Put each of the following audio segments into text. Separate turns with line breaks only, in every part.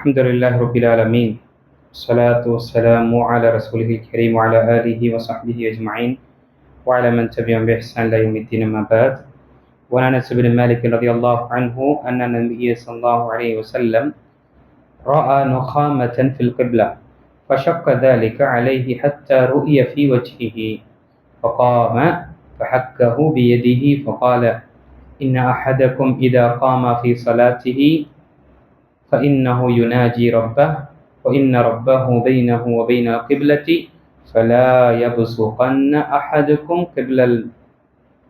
الحمد لله رب العالمين الصلاة والسلام على رسوله الكريم وعلى آله وصحبه أجمعين وعلى من تبعهم بإحسان إلى يوم الدين أما بعد. وعن أنس بن مالك رضي الله عنه أن النبي صلى الله عليه وسلم رأى نخامة في القبلة فشق ذلك عليه حتى رؤي في وجهه فقام فحكه بيده فقال إن أحدكم إذا قام في صلاته فإنه يناجي ربه وإن ربه بينه وبين القبلة فلا يبصقن أحدكم قبل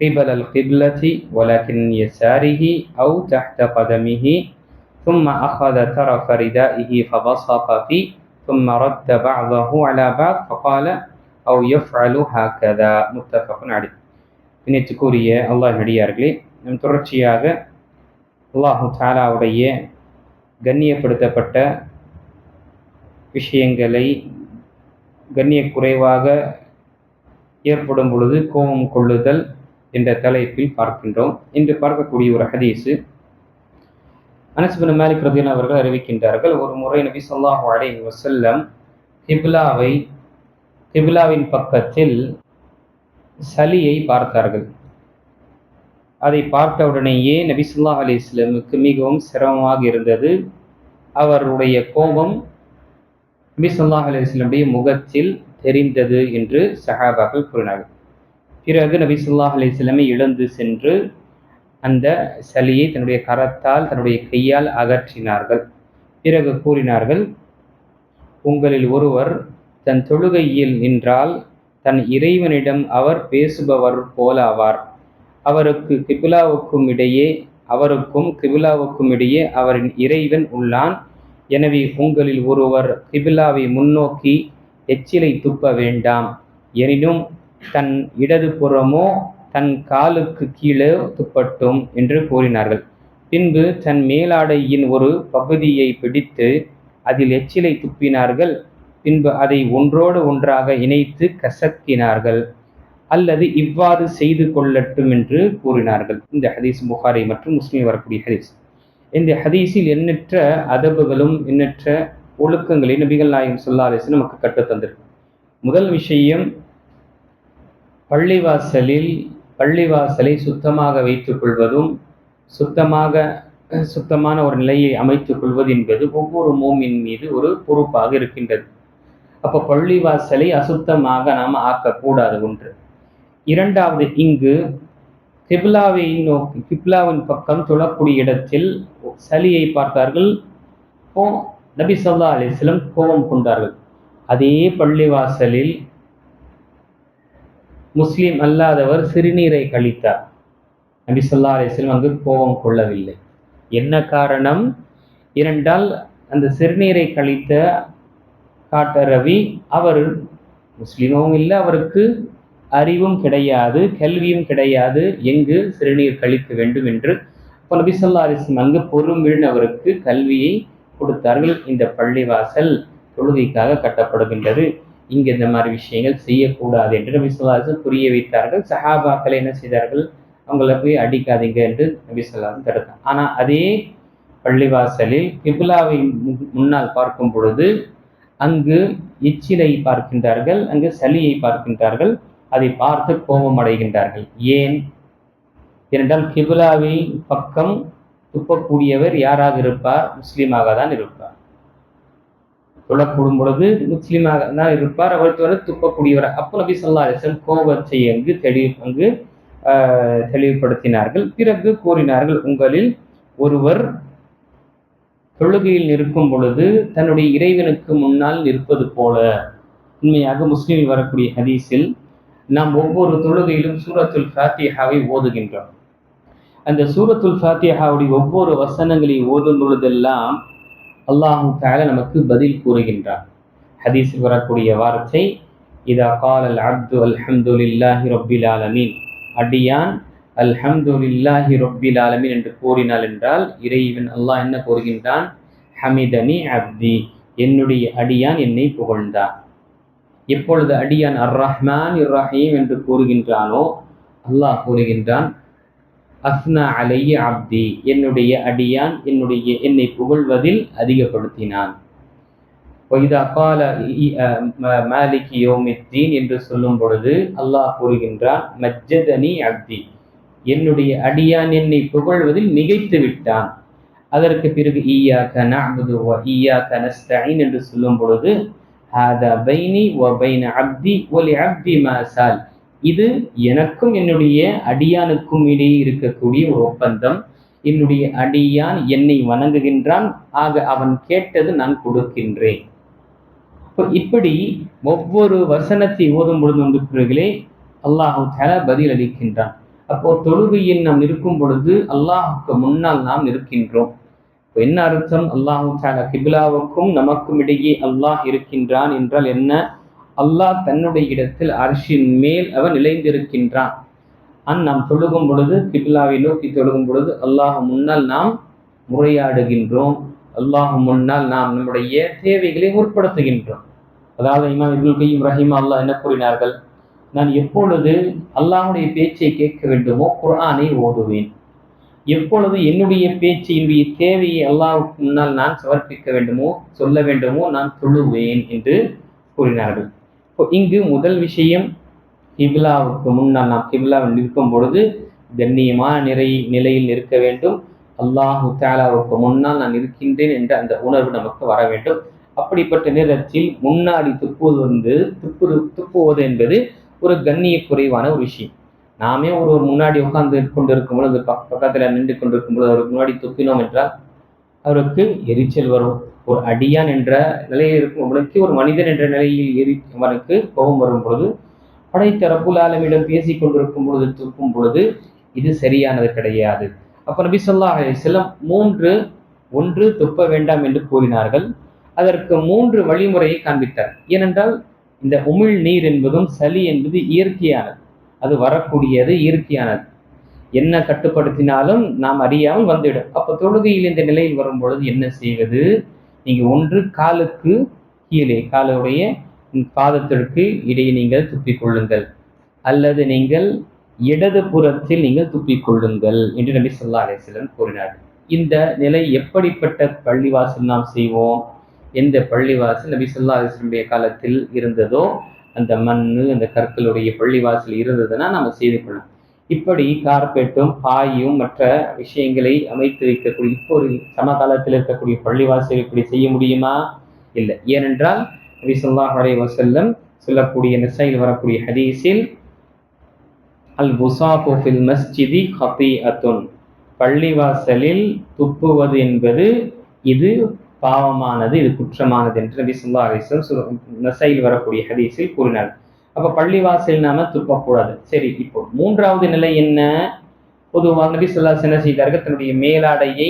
قبل القبلة ولكن يساره أو تحت قدمه ثم أخذ طرف ردائه فبصق فيه ثم رد بعضه على بعض فقال أو يفعل هكذا متفق عليه இணைத்துக்குரிய அல்லாஹ் நடிகார்களே நம் தொடர்ச்சியாக அல்லாஹு தாலாவுடைய கண்ணியப்படுத்தப்பட்ட விஷயங்களை கண்ணிய குறைவாக ஏற்படும் பொழுது கோபம் கொள்ளுதல் என்ற தலைப்பில் பார்க்கின்றோம். இன்று பார்க்கக்கூடிய ஒரு ஹதீஸு. அனஸ்பின் மாலிக் ரதீன் அவர்கள் அறிவிக்கின்றார்கள் ஒரு முறை நபி சொல்லாஹு அலை வசல்லம் கிபிலாவை கிபிலாவின் பக்கத்தில் சலியை பார்த்தார்கள். அதை பார்த்தவுடனேயே நபிசுல்லா அலி இஸ்லாமுக்கு மிகவும் சிரமமாக இருந்தது. அவருடைய கோபம் நபிசுல்லா அலி இஸ்லாமுடைய முகத்தில் தெரிந்தது என்று சஹாபாக்கள் கூறினார்கள். பிறகு நபிசுல்லா அலி இஸ்லாமை இழந்து சென்று அந்த சலியை தன்னுடைய கரத்தால் தன்னுடைய கையால் அகற்றினார்கள். பிறகு கூறினார்கள் உங்களில் ஒருவர் தன் தொழுகையில் நின்றால் தன் இறைவனிடம் அவர் பேசுபவர் போல ஆவார். அவருக்கு கிபிலாவுக்கும் இடையே அவருக்கும் கிபிலாவுக்கும் இடையே அவரின் இறைவன் உள்ளான். எனவே உங்களில் ஒருவர் கிபிலாவை முன்னோக்கி எச்சிலை துப்ப வேண்டாம். எனினும் தன் இடது புறமோ தன் காலுக்கு கீழே துப்பட்டும் என்று கூறினார்கள். பின்பு தன் மேலாடையின் ஒரு பகுதியை பிடித்து அதில் எச்சிலை துப்பினார்கள். பின்பு அதை ஒன்றோடு ஒன்றாக இணைத்து கசக்கினார்கள். அல்லது இவ்வாறு செய்து கொள்ளட்டும் என்று கூறினார்கள். இந்த ஹதீஸ் புகாரி மற்றும் முஸ்லீம் வரக்கூடிய ஹதீஸ். இந்த ஹதீஸில் எண்ணற்ற அதபுகளும் எண்ணற்ற ஒழுக்கங்களை நபிகள் நாயகம் சொல்லாலேசு நமக்கு கற்றுத்தந்திருக்கு முதல் விஷயம் பள்ளிவாசலில் பள்ளிவாசலை சுத்தமாக வைத்துக் கொள்வதும் சுத்தமாக சுத்தமான ஒரு நிலையை அமைத்துக் கொள்வது என்பது ஒவ்வொரு மோமின் மீது ஒரு பொறுப்பாக இருக்கின்றது. அப்போ பள்ளிவாசலை அசுத்தமாக நாம் ஆக்கக்கூடாது ஒன்று. இரண்டாவது இங்கு கிப்லாவை நோக்கி கிப்லாவின் பக்கம் தொழக்கூடிய இடத்தில் சலியை பார்த்தார்கள். நபி சொல்லா அலிஸ்லம் கோபம் கொண்டார்கள். அதே பள்ளிவாசலில் முஸ்லீம் அல்லாதவர் சிறுநீரை கழித்தார். நபி சொல்லா அலிஸ்லம் அங்கு கோபம் கொள்ளவில்லை. என்ன காரணம்? இரண்டால் அந்த சிறுநீரை கழித்த காட்ட ரவி அவர் முஸ்லீமும் இல்லை அவருக்கு அறிவும் கிடையாது கல்வியும் கிடையாது. எங்கு சிறுநீர் கழிக்க வேண்டும் என்று இப்போ நபி அலிஸ்லம் அங்கு பொறுமிழ் அவருக்கு கல்வியை கொடுத்தார்கள். இந்த பள்ளிவாசல் தொழுகைக்காக கட்டப்படுகின்றது. இங்கு இந்த மாதிரி விஷயங்கள் செய்யக்கூடாது என்று நபி சொல்லா புரிய வைத்தார்கள். சஹாபாக்களை என்ன செய்தார்கள்? அவங்கள போய் அடிக்காதீங்க என்று நபி சொல்லாலும் தடுத்தார். ஆனால் அதே பள்ளிவாசலில் கிபுலாவை முன்னால் பார்க்கும் பொழுது அங்கு எச்சிலை பார்க்கின்றார்கள் அங்கு சளியை பார்க்கின்றார்கள். அதை பார்த்து கோபம் அடைகின்றார்கள். ஏன்? ஏனென்றால் கிபிலாவை பக்கம் துப்பக்கூடியவர் யாராக இருப்பார்? முஸ்லீமாக தான் இருப்பார். தொழக்கூடும் பொழுது முஸ்லீமாக தான் இருப்பார். அவர் துப்பக்கூடியவர். அப்போ நபி சொல்லா அலிசன் கோபத்தை அங்கு தெளிவு அங்கு தெளிவுபடுத்தினார்கள். பிறகு கூறினார்கள் உங்களில் ஒருவர் தொழுகையில் நிற்கும் பொழுது தன்னுடைய இறைவனுக்கு முன்னால் நிற்பது போல. உண்மையாக முஸ்லீமில் வரக்கூடிய ஹதீஸில் நாம் ஒவ்வொரு தொழுகையிலும் சூரத்துல் ஃபாத்தியாவை ஓதுகின்றோம். அந்த சூரத்துல் ஃபாத்தியாவுடைய ஒவ்வொரு வசனங்களை ஓதும் பொழுதெல்லாம் அல்லாஹு தால நமக்கு பதில் கூறுகின்றார் ஹதீஸில் வரக்கூடிய வார்த்தை இதா கால் அல் அப்து அல்ஹம்துலில்லாஹி ரப்பில் ஆலமீன். அடியான் அல்ஹம்துலில்லாஹி ரப்பில் ஆலமீன் என்று கூறினாள் என்றால் இறைவன் அல்லாஹ் என்ன கூறுகின்றான்? ஹமிதனி அப்தி. என்னுடைய அடியான் என்னை புகழ்ந்தான் எப்பொழுது அடியான் அர் ரஹ்மான் இர் ரஹீம் என்று கூறுகின்றானோ அல்லாஹ் கூறுகின்றான் அஸ்னா அலைய அப்தி. என்னுடைய அடியான் என்னுடைய என்னை புகழ்வதில் அதிகப்படுத்தினான். ஒய்தா கால யோமித்தீன் என்று சொல்லும் பொழுது அல்லாஹ் கூறுகின்றான் மஜ்ஜதனி அப்தி. என்னுடைய அடியான் என்னை புகழ்வதில் மிகைத்து விட்டான். அதற்கு பிறகு ஈயா கன வ ஈயா கனஸ்தீன் என்று சொல்லும் பொழுது ஹாதா பைனி வ பைன அப்தி ஒலி அப்தி மாசால் இது எனக்கும் என்னுடைய அடியானுக்கும் இடையே இருக்கக்கூடிய ஒரு ஒப்பந்தம். என்னுடைய அடியான் என்னை வணங்குகின்றான். ஆக அவன் கேட்டது நான் கொடுக்கின்றேன். இப்படி ஒவ்வொரு வசனத்தை ஓதும் பொழுது வந்து அல்லாஹு பதில் அளிக்கின்றான். அப்போ தொழுகையில் நாம் இருக்கும் பொழுது அல்லாஹுக்கு முன்னால் நாம் இருக்கின்றோம் இப்போ என்ன அர்த்தம்? அல்லாஹு தாலா கிபிலாவுக்கும் நமக்கும் இடையே அல்லாஹ் இருக்கின்றான் என்றால் என்ன? அல்லாஹ் தன்னுடைய இடத்தில் அரிசின் மேல் அவன் நிலைந்திருக்கின்றான். அன் நாம் தொழுகும் பொழுது கிபிலாவை நோக்கி தொழுகும் பொழுது அல்லாஹ் முன்னால் நாம் முறையாடுகின்றோம் அல்லாஹ் முன்னால் நாம் நம்முடைய தேவைகளை முற்படுத்துகின்றோம். அதாவது இமாம் இபுல் கையும் ரஹீம் அல்லாஹ் என்ன கூறினார்கள்? நான் எப்பொழுது அல்லாஹுடைய பேச்சை கேட்க வேண்டுமோ குரானை ஓதுவேன். எப்பொழுது என்னுடைய பேச்சு என்னுடைய தேவையை அல்லாஹுக்கு முன்னால் நான் சமர்ப்பிக்க வேண்டுமோ சொல்ல வேண்டுமோ நான் தொழுவேன் என்று கூறினார்கள். இங்கு முதல் விஷயம் கிபிலாவுக்கு முன்னால் நாம் கிபிலாவில் நிற்கும் பொழுது கண்ணியமான நிறை நிலையில் இருக்க வேண்டும். அல்லாஹு தாலாவுக்கு முன்னால் நான் இருக்கின்றேன் என்ற அந்த உணர்வு நமக்கு வர வேண்டும். அப்படிப்பட்ட நேரத்தில் முன்னாடி துப்புவது வந்து துப்பு துப்புவது என்பது ஒரு கண்ணிய குறைவான ஒரு விஷயம். நாமே ஒரு ஒரு முன்னாடி உட்கார்ந்து கொண்டிருக்கும் பொழுது பக்கத்தில் நின்று கொண்டிருக்கும் பொழுது அவருக்கு முன்னாடி துப்பினோம் என்றால் அவருக்கு எரிச்சல் வரும். ஒரு அடியான் என்ற நிலையில் இருக்கும் அவனுக்கு ஒரு மனிதன் என்ற நிலையில் எரி அவனுக்கு கோபம் வரும் பொழுது படைத்த ரப்புல் ஆலமிடம் பேசி கொண்டிருக்கும் பொழுது துப்பும் பொழுது இது சரியானது கிடையாது. அப்போ நபி சொல்லா செல்லம் மூன்று ஒன்று துப்ப வேண்டாம் என்று கூறினார்கள். அதற்கு மூன்று வழிமுறையை காண்பித்தார். ஏனென்றால் இந்த உமிழ் நீர் என்பதும் சளி என்பது இயற்கையானது. அது வரக்கூடியது இயற்கையானது. என்ன கட்டுப்படுத்தினாலும் நாம் அறியாமல் வந்துவிடும். அப்போ தொழுகையில் இந்த நிலையில் வரும் பொழுது என்ன செய்வது? நீங்க ஒன்று காலுக்கு கீழே காலுடைய பாதத்திற்கு இடையே நீங்கள் துப்பிக் கொள்ளுங்கள். அல்லது நீங்கள் இடது புறத்தில் நீங்கள் துப்பிக் கொள்ளுங்கள் என்று நபி சொல்லா அலிஸ்லம் கூறினார். இந்த நிலை எப்படிப்பட்ட பள்ளிவாசல் நாம் செய்வோம்? எந்த பள்ளிவாசல் நபி சொல்லா அலிஸ்லமுடைய காலத்தில் இருந்ததோ அந்த மண் அந்த கற்களுடைய பள்ளிவாசல் இருந்ததுன்னா நம்ம செய்து கொள்ளலாம். இப்படி கார்பெட்டும் பாயும் மற்ற விஷயங்களை அமைத்து வைக்கக்கூடிய இப்போ ஒரு சமகாலத்தில் இருக்கக்கூடிய பள்ளிவாசல் இப்படி செய்ய முடியுமா? இல்லை. ஏனென்றால் நபி சொல்லாஹ் அலை வசல்லம் சொல்லக்கூடிய நெசையில் வரக்கூடிய ஹதீஸில் அல் புசாஃபு ஃபில் மஸ்ஜிதி ஹபி அத்துன் பள்ளிவாசலில் துப்புவது என்பது இது பாவமானது இது குற்றமானது என்று நபி சொல்லா அலிஸ்லம் நசையில் வரக்கூடிய ஹதீஸில் கூறினார். அப்போ பள்ளிவாசல் நாம துப்பக்கூடாது. சரி இப்போ மூன்றாவது நிலை என்ன? பொதுவாக நபி சொல்லா என்ன செய்தார்கள்? தன்னுடைய மேலாடையை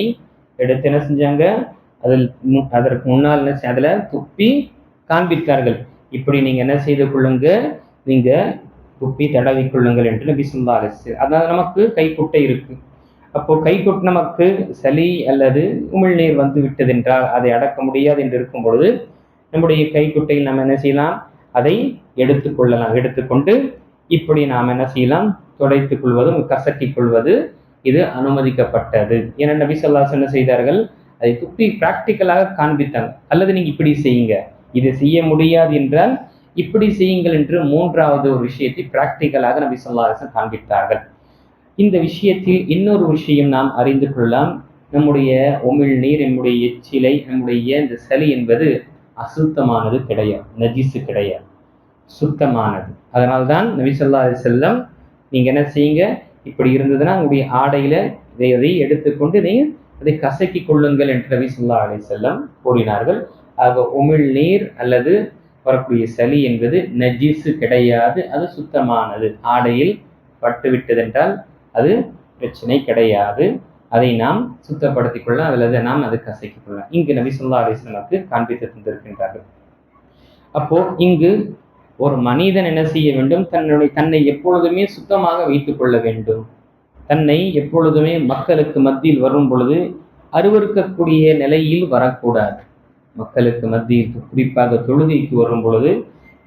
எடுத்து என்ன செஞ்சாங்க? அதில் அதற்கு முன்னால் என்ன அதில் துப்பி காண்பித்தார்கள். இப்படி நீங்கள் என்ன செய்து கொள்ளுங்க? நீங்கள் துப்பி தடவி கொள்ளுங்கள் என்று நபி சொல்லா அலிஸ் அதனால நமக்கு கைக்குட்டை இருக்குது அப்போ கைக்குட் நமக்கு சளி அல்லது உமிழ்நீர் வந்து விட்டதென்றால் அதை அடக்க முடியாது என்று இருக்கும் பொழுது நம்முடைய கைக்குட்டையில் நாம் என்ன செய்யலாம்? அதை எடுத்துக்கொள்ளலாம் எடுத்துக்கொண்டு இப்படி நாம் என்ன செய்யலாம்? துடைத்துக் கொள்வதும் கசக்கிக் கொள்வது. இது அனுமதிக்கப்பட்டது. என நபி சொல்லாஸ் என்ன செய்தார்கள்? அதை துப்பி பிராக்டிக்கலாக காண்பித்தாங்க. அல்லது நீங்க இப்படி செய்யுங்க. இதை செய்ய முடியாது என்றால் இப்படி செய்யுங்கள் என்று மூன்றாவது ஒரு விஷயத்தை பிராக்டிக்கலாக நபி சொல்லாசன் காண்பித்தார்கள். இந்த விஷயத்தில் இன்னொரு விஷயம் நாம் அறிந்து கொள்ளலாம். நம்முடைய உமிழ் நீர் நம்முடைய எச்சிலை நம்முடைய இந்த சளி என்பது அசுத்தமானது கிடையாது நஜிசு கிடையாது சுத்தமானது. அதனால்தான் நபிசல்லா செல்லம் நீங்க என்ன செய்யுங்க? இப்படி இருந்ததுன்னா உங்களுடைய ஆடையில இதை அதை எடுத்துக்கொண்டு நீ அதை கசக்கி கொள்ளுங்கள் என்று நபிசல்லா அலி செல்லம் கூறினார்கள். ஆக உமிழ் நீர் அல்லது வரக்கூடிய சளி என்பது நஜிசு கிடையாது அது சுத்தமானது. ஆடையில் பட்டுவிட்டதென்றால் அது பிரச்சனை கிடையாது. அதை நாம் சுத்தப்படுத்திக் கொள்ளலாம். அல்லது நாம் அதை கசக்கிக் கொள்ளலாம். இங்கு நபி சொல்லா அலிஸ்லமுக்கு காண்பித்து தந்திருக்கின்றார்கள். அப்போ இங்கு ஒரு மனிதன் என்ன செய்ய வேண்டும்? தன்னுடைய தன்னை எப்பொழுதுமே சுத்தமாக வைத்துக் கொள்ள வேண்டும். தன்னை எப்பொழுதுமே மக்களுக்கு மத்தியில் வரும் பொழுது அருவறுக்கக்கூடிய நிலையில் வரக்கூடாது. மக்களுக்கு மத்தியில் குறிப்பாக தொழுகைக்கு வரும் பொழுது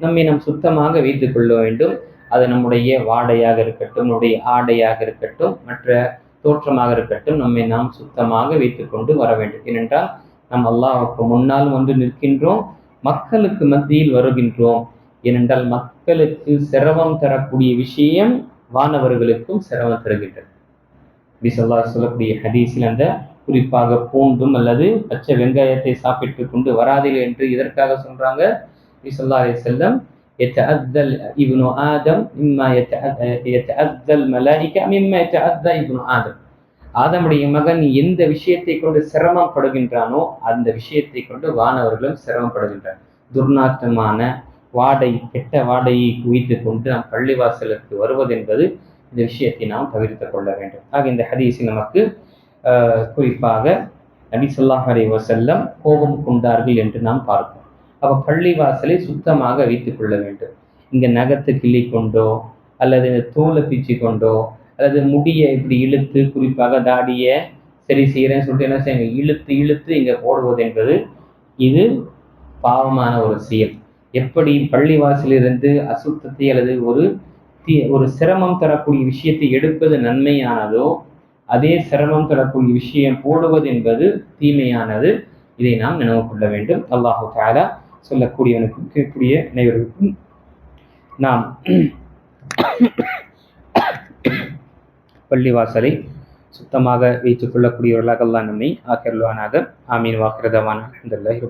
நம்மை நாம் சுத்தமாக வைத்துக் கொள்ள வேண்டும். அது நம்முடைய வாடையாக இருக்கட்டும் நம்முடைய ஆடையாக இருக்கட்டும் மற்ற தோற்றமாக இருக்கட்டும் நம்மை நாம் சுத்தமாக வைத்துக்கொண்டு வர வேண்டும். ஏனென்றால் நம் அல்லாஹ்வுக்கு முன்னால் வந்து நிற்கின்றோம் மக்களுக்கு மத்தியில் வருகின்றோம். ஏனென்றால் மக்களுக்கு சிரமம் தரக்கூடிய விஷயம் வானவர்களுக்கும் சிரமம் தருகின்றது. பிசல்லா சொல்லக்கூடிய ஹதீஸில் அந்த குறிப்பாக பூண்டும் அல்லது பச்சை வெங்காயத்தை சாப்பிட்டு கொண்டு வராதில்லை என்று இதற்காக சொல்றாங்க. பிசல்லா அலி செல்லம் يتأذى ابن آدم مما يتأذى الملائكة مما يتأذى ابن آدم ஆதமுடைய மகன் எந்த விஷயத்தை கொண்டு சிரமப்படுகின்றானோ அந்த விஷயத்தை கொண்டு வானவர்களும் சிரமப்படுகின்றார் துர்நாற்றமான வாடை கெட்ட வாடையை குவித்து கொண்டு நாம் பள்ளிவாசலுக்கு வருவது என்பது இந்த விஷயத்தை நாம் தவிர்த்து கொள்ள வேண்டும் ஆக இந்த ஹதீஸில் நமக்கு ஆஹ், குறிப்பாக நபி ஸல்லல்லாஹு அலைஹி வஸல்லம் கோபம் கொண்டார்கள் என்று நாம் பார்ப்போம் அப்ப பள்ளிவாசலை சுத்தமாக வைத்துக் கொள்ள வேண்டும். இங்க நகத்தை கிள்ளி கொண்டோ அல்லது இந்த தூளை பீச்சி கொண்டோ அல்லது முடியை இப்படி இழுத்து குறிப்பாக தாடியை சரி செய்கிறேன்னு சொல்லிட்டு என்ன செய்யுங்க? இழுத்து இழுத்து இங்கே போடுவது என்பது இது பாவமான ஒரு செயல். எப்படி பள்ளிவாசலிருந்து அசுத்தத்தை அல்லது ஒரு தீ ஒரு சிரமம் தரக்கூடிய விஷயத்தை எடுப்பது நன்மையானதோ அதே சிரமம் தரக்கூடிய விஷயம் போடுவது என்பது தீமையானது. இதை நாம் நினைவு கொள்ள வேண்டும். அல்லாஹு தாலா சொல்லக்கூடியவனுக்கும் கேட்கக்கூடிய அனைவருக்கும் நாம் பள்ளிவாசலை சுத்தமாக வைத்துக் கொள்ளக்கூடியவர்களாக அல்லா நம்மை ஆக்கிரல்வானாக ஆமீன். வாக்கிரதவான் அலமதுல்லாஹி